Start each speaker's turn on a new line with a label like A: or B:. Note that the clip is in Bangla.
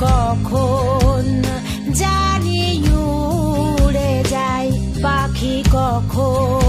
A: কখন জানি উড়ে যায় পাখি কখন?